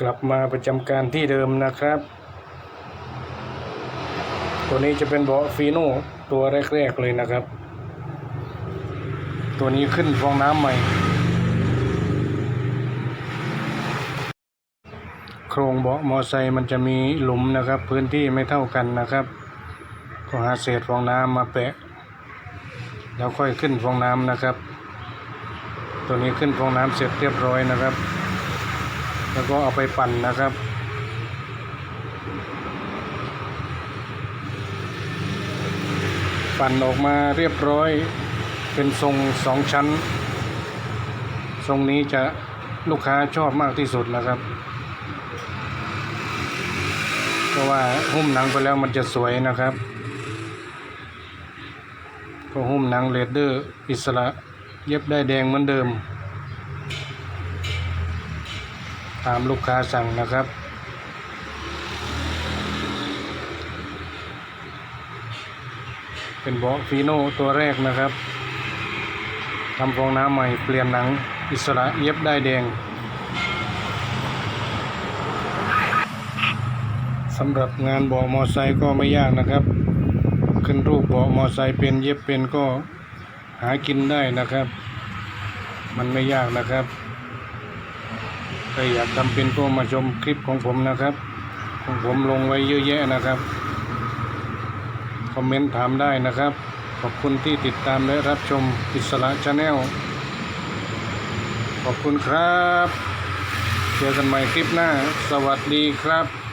กลับมาประจำการที่เดิมนะครับ ตัวนี้จะเป็นเบาะฟีโน่ตัวแรกๆเลยนะครับ ตัวนี้ขึ้นฟองน้ำใหม่ โครงเบาะมอไซค์มันจะมีหลุมนะครับ พื้นที่ไม่เท่ากันนะครับ ก็หาเศษฟองน้ำมาแปะ แล้วค่อยขึ้นฟองน้ำนะครับ ตัวนี้ขึ้นฟองน้ำเสร็จเรียบร้อยนะครับ แล้วก็เอาไปปั่นนะครับ ปั่นออกมาเรียบร้อยเป็นทรงสองชั้น ทรงนี้จะลูกค้าชอบมากที่สุดนะครับ เพราะว่าหุ้มหนังไปแล้วมันจะสวยนะครับ ก็หุ้มหนังเลดเดอร์อิสระเย็บได้แดงเหมือนเดิม ตามลูกค้าสั่งนะครับ เป็นเบาะฟีโน่ตัวแรกนะครับทำฟองน้ำใหม่เปลี่ยนหนังอิสระเย็บได้แดงสำหรับงานเบาะมอไซค์ก็ไม่ยากนะครับ ขึ้นรูปเบาะมอไซค์เป็นเย็บเป็นก็หากินได้นะครับ มันไม่ยากนะครับ รอยากทำเป็นก็มาชมคลิปของผมนะครับ ของผมลงไว้เยอะแยะนะครับ คอมเมนต์ถามได้นะครับ ขอบคุณที่ติดตามและรับชมอิสระชาแนลขอบคุณครับ เจอกันใหม่คลิปหน้า สวัสดีครับ